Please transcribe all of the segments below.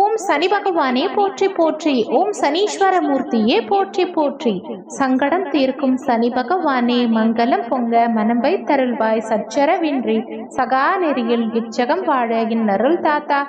ஓம் சனி பகவானே போற்றி போற்றி. ஓம் சனீஸ்வர மூர்த்தியே போற்றி போற்றி. சங்கடம் தீர்க்கும் சனி பகவானே மங்களம் பொங்க மனம் வைத்தருள்வாய். சச்சரவின்றி சகா நெறியில் இச்சகம் வாழ இன்னருள் தாத்தா.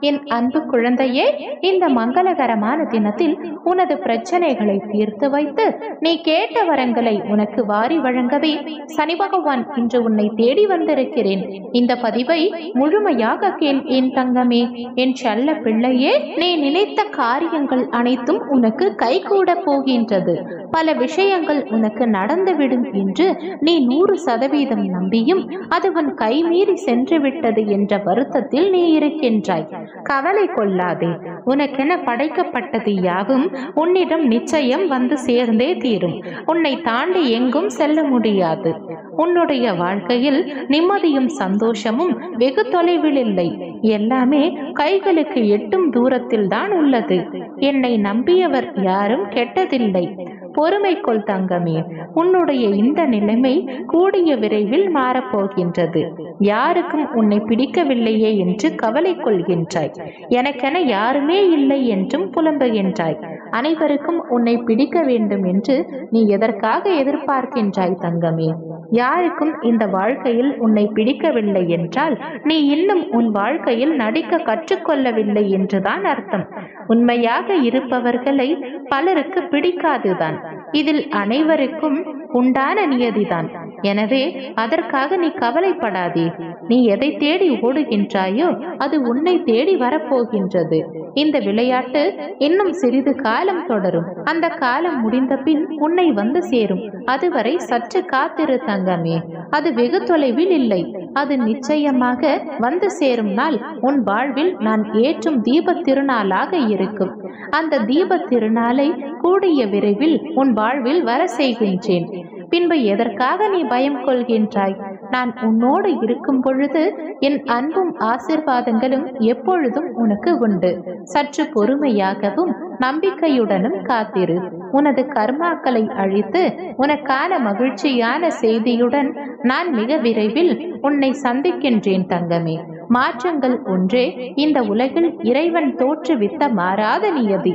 என் அன்பு குழந்தையே இந்த மங்களகரமான தினத்தில் உனது பிரச்சனைகளை தீர்த்து வைத்து நீ கேட்ட வரங்களை உனக்கு வாரி வழங்கவே சனி பகவான் இன்று உன்னை தேடி வந்திருக்கிறேன். இந்த பதிவை முழுமையாக கேள் என் தங்கமே. என் செல்ல பிள்ளையே நீ நினைத்த காரியங்கள் அனைத்தும் உனக்கு கைகூட போகின்றது. பல விஷயங்கள் உனக்கு நடந்துவிடும் என்று நீ நூறு சதவீதம் நம்பியும் அது உன் கைமீறி சென்று விட்டது என்ற வருத்தத்தில் நீ இருக்கின்றாய். கவலை கொள்ளாதே. உனக்கென படைக்கப்பட்டது யாவும் உன்னிடம் நிச்சயம் வந்து சேர்ந்தே தீரும். உன்னை தாண்டி எங்கும் செல்ல முடியாது. உன்னுடைய வாழ்க்கையில் நிம்மதியும் சந்தோஷமும் வெகு தொலைவில் இல்லை. எல்லாமே கைகளுக்கு எட்டும் தூரத்தில் தான் உள்ளது. என்னை நம்பியவர் யாரும் கெட்டதில்லை. பொறுமை கொள் தங்கமே உன்னுடைய இந்த நிலைமை கூடிய விரைவில் மாறப்போகின்றது. யாருக்கும் உன்னை பிடிக்கவில்லையே என்று கவலை கொள்கின்றாய். எனக்கென யாருமே இல்லை என்றும் புலம்புகின்றாய். அனைவருக்கும் உன்னை பிடிக்க வேண்டும் என்று நீ எதற்காக எதிர்பார்க்கின்றாய் தங்கமே? யாருக்கும் இந்த வாழ்க்கையில் உன்னை பிடிக்கவில்லை என்றால் நீ இன்னும் உன் வாழ்க்கையில் நடிக்க கற்றுக்கொள்ளவில்லை என்றுதான் அர்த்தம். உண்மையாக இருப்பவர்களை பலருக்கு பிடிக்காதுதான். இதில் அனைவருக்கும் உண்டான நியதிதான். எனவே அதற்காக நீ கவலைப்படாதே. நீ எதை தேடி ஓடுகின்றாயோ அது உன்னை தேடி வரப்போகின்றது. இந்த விளையாட்டு இன்னும் சிறிது காலம் தொடரும். அந்த காலம் முடிந்த பின் உன்னை வந்து சேரும். அதுவரை சற்று காத்திரு தங்கமே. அது வெகு தொலைவில் இல்லை. அது நிச்சயமாக வந்து சேரும் நாள். உன் வாழ்வில் நான் ஏற்றும் தீப திருநாளாக இருக்கும். அந்த தீப திருநாளை கூடிய விரைவில் உன் வாழ்வில் வர செய்கின்றேன். பின்பு எதற்காக நீ பயம் கொள்கின்றாய்? நான் உன்னோடு இருக்கும் பொழுது என் அன்பும் ஆசிர்வாதங்களும் எப்பொழுதும் உனக்கு உண்டு. சற்று பொறுமையாகவும் நம்பிக்கையுடனும் காத்திரு. உனது கர்மாக்களை அழித்து உனக்கான மகிழ்ச்சியான செய்தியுடன் நான் மிக விரைவில் உன்னை சந்திக்கின்றேன் தங்கமே. மாற்றங்கள் ஒன்றே இந்த உலகில் இறைவன் தோற்றுவித்த மாறாத நியதி.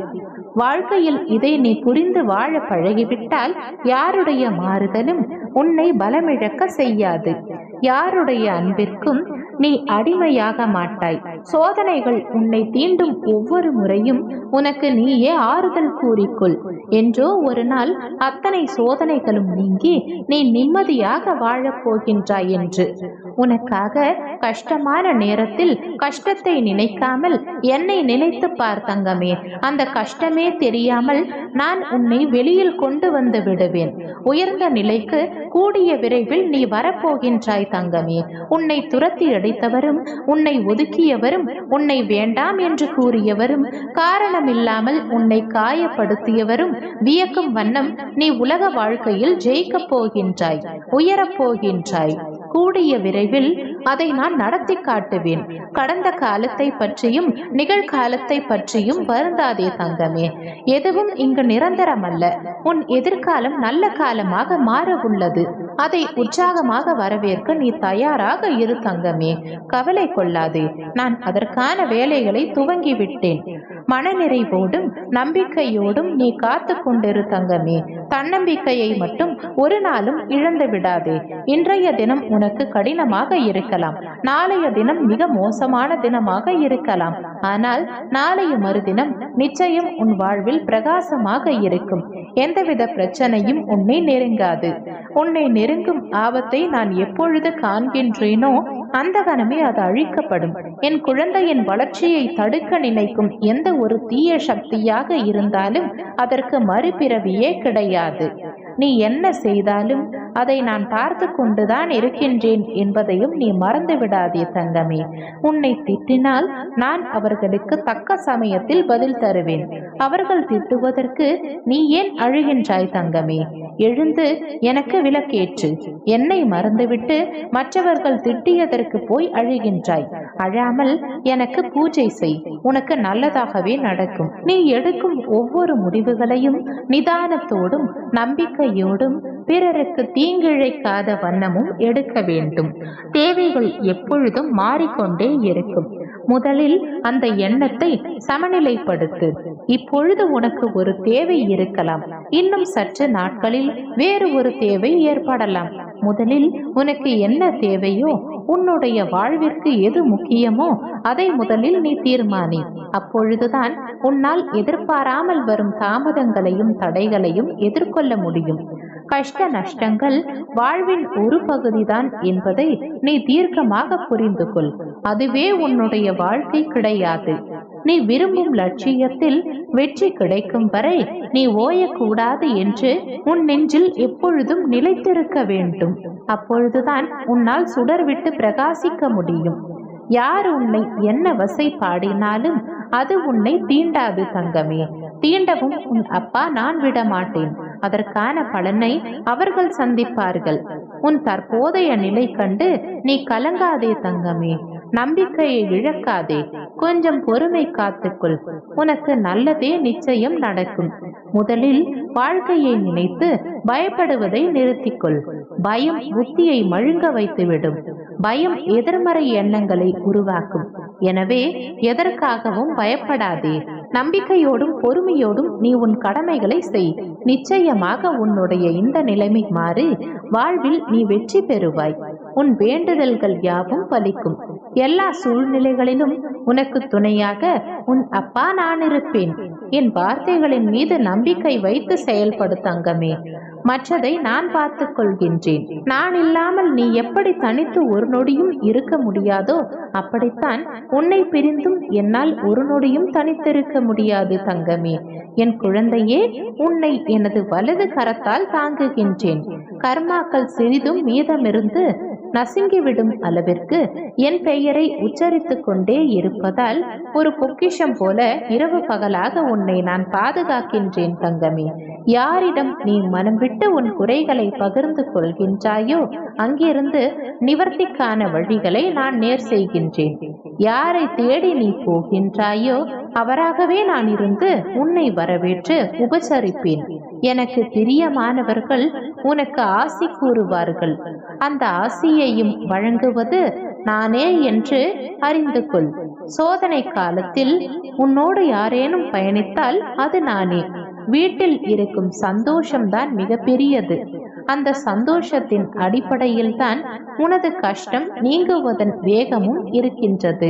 வாழ்க்கையில் இதை நீ புரிந்து வாழ பழகிவிட்டால் யாருடைய மாறுதலும் உன்னை பலமிழக்க செய்யாது. யாருடைய அன்பிற்கும் நீ அடிமையாக மாட்டாய். சோதனைகள் உன்னை தீண்டும் ஒவ்வொரு முறையும் உனக்கு நீயே ஆறுதல் கூறிக்கொள். என்றோ ஒரு நாள் அத்தனை சோதனைகளும் நீங்கி நீ நிம்மதியாக வாழப் போகின்றாய் என்று. உனக்காக கஷ்டமான நேரத்தில் கஷ்டத்தை நினைக்காமல் என்னை நினைத்து பார் தங்கமே. அந்த கஷ்டமே தெரியாமல் நான் உன்னை வெளியில் கொண்டு வந்து விடுவேன். உயர்ந்த நிலைக்கு கூடிய விரைவில் நீ வரப்போகின்றாய் தங்கமே. உன்னை துரத்தி அடைத்தவரும் உன்னை ஒதுக்கியவரும் உன்னை வேண்டாம் என்று கூறியவரும் காரணமில்லாமல் உன்னை காயப்படுத்தியவரும் வியக்கும் வண்ணம் நீ உலக வாழ்க்கையில் ஜெயிக்கப் போகின்றாய் உயரப் போகின்றாய். கூடிய விரைவில் அதை நான் நடத்தி காட்டுவேன். கடந்த காலத்தை பற்றியும் நிகழ்காலத்தை பற்றியும் வருந்தாதே தங்கமே. எதுவும் இங்கு நிரந்தரமல்ல. உன் எதிர்காலம் நல்ல காலமாக மாற உள்ளது. அதை உற்சாகமாக வரவேற்க நீ தயாராக இரு தங்கமே. கவலை கொள்ளாதே. நான் அதற்கான வேலைகளை துவங்கிவிட்டேன். மனநிறைவோடும் நம்பிக்கையோடும் நீ காத்து கொண்டிரு தங்கமே. தன்னம்பிக்கையை மட்டும் ஒரு நாளும் இழந்து விடாதே. இன்றைய தினம் உனக்கு கடினமாக இருக்கலாம். நாளைய தினம் மிக மோசமான தினமாக இருக்கலாம். ஆனால் நாளைய மறுதினம் நிச்சயம் உன் வாழ்வில் பிரகாசமாக இருக்கும். எந்தவித பிரச்சனையும் உன்னை நெருங்காது. உன்னை நெருங்கும் ஆபத்தை நான் எப்பொழுது காண்கின்றேனோ அந்த கணமே அது அழிக்கப்படும். என் குழந்தையின் வளர்ச்சியை தடுக்க நினைக்கும் எந்த ஒரு தீய சக்தியாக இருந்தாலும் அதற்கு மறுபிறவியே கிடையாது. நீ என்ன செய்தாலும் அதை நான் பார்த்து கொண்டுதான் இருக்கின்றேன் என்பதையும் நீ மறந்து விடாதே தங்கமே. உன்னை திட்டினால் நான் அவர்களுக்கு தக்க சமயத்தில் பதில் தருவேன். அவர்கள் திட்டுவதற்கு நீ ஏன் அழுகின்றாய் தங்கமே? எழுந்து எனக்கு விளக்கேற்று. என்னை மறந்துவிட்டு மற்றவர்கள் திட்டியதற்கு போய் அழுகின்றாய். அழாமல் எனக்கு பூஜை செய். உனக்கு நல்லதாகவே நடக்கும். நீ எடுக்கும் ஒவ்வொரு முடிவுகளையும் நிதானத்தோடும் நம்பிக்கையோடும் பிறருக்கு தீங்கிழைக்காத வண்ணமும் எடுக்க வேண்டும். தேவைகள் எப்பொழுதும் மாறிக்கொண்டே இருக்கும். முதலில் அந்த எண்ணத்தை சமநிலைப்படுத்து. இப்பொழுது உனக்கு ஒரு தேவை இருக்கலாம். இன்னும் சற்று நாட்களில் வேறு ஒரு தேவை ஏற்படலாம். முதலில் உனக்கு என்ன தேவையோ உன்னுடைய வாழ்விற்கு எது முக்கியமோ அதை முதலில் நீ தீர்மானி. அப்பொழுதுதான் உன்னால் எதிர்பாராமல் வரும் தாமதங்களையும் தடைகளையும் எதிர்கொள்ள முடியும். கஷ்ட நஷ்டங்கள் வாழ்வின் ஒரு பகுதிதான் என்பதை நீ தீர்க்கமாக புரிந்து கொள். அதுவே உன்னுடைய வாழ்க்கை கிடையாது. நீ விரும்பும் லட்சியத்தில் வெற்றி கிடைக்கும் வரை நீ ஓயக்கூடாது என்று உன் நெஞ்சில் எப்பொழுதும் நிலைத்திருக்க வேண்டும். அப்பொழுதுதான் உன்னால் சுடர்விட்டு பிரகாசிக்க முடியும். யார் உன்னை என்ன வசை பாடினாலும் அது உன்னை தீண்டாது தங்கமே. தீண்டவும் உன் அப்பா நான் விட மாட்டேன் அதற்கான பலனை அவர்கள் சந்திப்பார்கள். உன் தற்போதைய நிலை கண்டு நீ கலங்காதே தங்கமே. நம்பிக்கையை இழக்காதே. கொஞ்சம் பொறுமை காத்துக்கொள். உனக்கு நல்லதே நிச்சயம் நடக்கும். முதலில் வாழ்க்கையை நினைத்து பயப்படுவதை நிறுத்திக்கொள். பயம் புத்தியை மழுங்க வைத்துவிடும். பயம் எதிர்மறை எண்ணங்களை உருவாக்கும். எனவே எதற்காகவும் பயப்படாதே. நம்பிக்கையோடும் பொறுமையோடும் நீ உன் கடமைகளை செய். நிச்சயமாக உன்னுடைய இந்த நிலைமை மாறி வாழ்வில் நீ வெற்றி பெறுவாய். உன் வேண்டுதல்கள் யாவும் பலிக்கும். எல்லா சூழ்நிலைகளிலும் உனக்கு துணையாக உன் அப்பா நான் இருப்பேன். என் வார்த்தைகளின் மீது நம்பிக்கை வைத்து செயல்படு தங்கமே. மற்றதை நான் பார்த்துக் கொள்கின்றேன் நான் இல்லாமல் நீ எப்படி தனித்து ஒரு நொடியும் இருக்க முடியாதோ அப்படித்தான் உன்னை பிரிந்தும் என்னால் ஒரு நொடியும் தனித்திருக்க முடியாது தங்கமே. என் குழந்தையே உன்னை எனது வலது கரத்தால் தாங்குகின்றேன். கர்மாக்கள் சிறிதும் மீதமிருந்து நசுங்கிவிடும் அளவிற்கு என் பெயரை உச்சரித்துக் கொண்டே இருப்பதால் ஒரு பொக்கிஷம் போல இரவு பகலாக உன்னை நான் பாதுகாக்கின்றேன் தங்கமே. யாரிடம் நீ மனம் விட்டு உன் குறைகளை பகிர்ந்து கொள்கின்றாயோ அங்கிருந்து நிவர்த்திக்கான வழிகளை நான் நேர் செய்கின்றேன். யாரை தேடி நீ போகின்றாயோ அவராகவே நான் இருந்து உன்னை வரவேற்று உபசரிப்பேன். எனக்கு பிரியமானவர்கள் உனக்கு ஆசி கூறுவார்கள். அந்த ஆசியையும் வழங்குவது நானே என்று அறிந்து கொள். சோதனை காலத்தில் உன்னோடு யாரேனும் பயணித்தால் அது நானே. வீட்டில் இருக்கும் சந்தோஷம்தான் மிகப்பெரியது. அந்த சந்தோஷத்தின் அடிப்படையில் தான் உனது கஷ்டம் நீங்குவதன் வேகமும் இருக்கின்றது.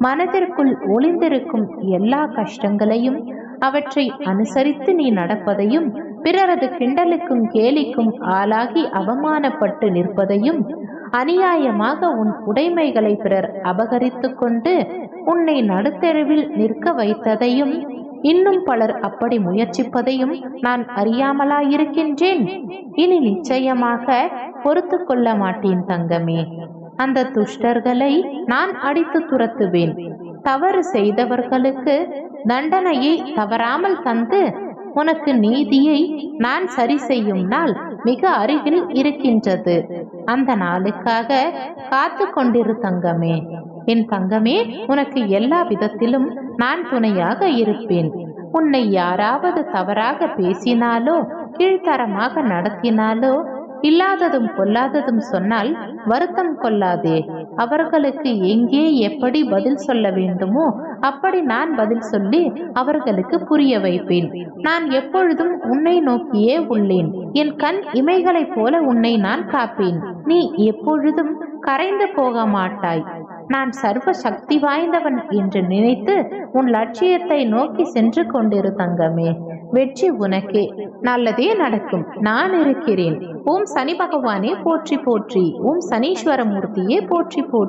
மனதிற்குள் ஒளிந்திருக்கும் எல்லா கஷ்டங்களையும் அவற்றை அனுசரித்து நீ நடப்பதையும் பிறரது கிண்டலுக்கும் கேலிக்கும் ஆளாகி அவமானப்பட்டு நிற்பதையும் அநியாயமாக உன் உடைமைகளை பிறர் அபகரித்து கொண்டு உன்னை நடுத்தெருவில் நிற்க வைத்ததையும் இன்னும் பலர் அப்படி முயற்சிப்பதையும் நான் அறியாமலாயிருக்கின்றேன். இனி நிச்சயமாக பொறுத்து கொள்ள மாட்டேன் தங்கமே. அந்த துஷ்டர்களை நான் அடித்து துரத்துவேன். தவறு செய்தவர்களுக்கு தண்டனையை தவறாமல் தந்து உனக்கு நீதியை நான் சரி செய்யும் நாள் மிக அருகில் இருக்கின்றது. அந்த நாளுக்காக காத்து கொண்டிரு தங்கமே. என் தங்கமே உனக்கு எல்லா விதத்திலும் நான் துணையாக இருப்பேன். உன்னை யாராவது தவறாக பேசினாலோ கீழ்த்தரமாக நடத்தினாலோ இல்லாததும் பொல்லாததும் சொன்னால் வருத்தம் கொள்ளாதே. அவர்களுக்கு எங்கே எப்படி பதில் சொல்ல வேண்டுமோ அப்படி நான் பதில் சொல்லி அவர்களுக்கு புரிய வைப்பேன். நான் எப்பொழுதும் உன்னை நோக்கியே உள்ளேன். என் கண் இமைகளைப் போல உன்னை நான் காப்பேன். நீ எப்பொழுதும் கரைந்து போக மாட்டாய் நான் சர்வ சக்தி வாய்ந்தவன் என்று நினைத்து உன் லட்சியத்தை நோக்கி சென்று கொண்டிரு தங்கமே. வெற்றி உனக்கே. நல்லதே நடக்கும். நான் இருக்கிறேன். ஓம் சனி பகவானே போற்றி போற்றி. ஓம் சனீஸ்வரமூர்த்தியே போற்றி போற்றி.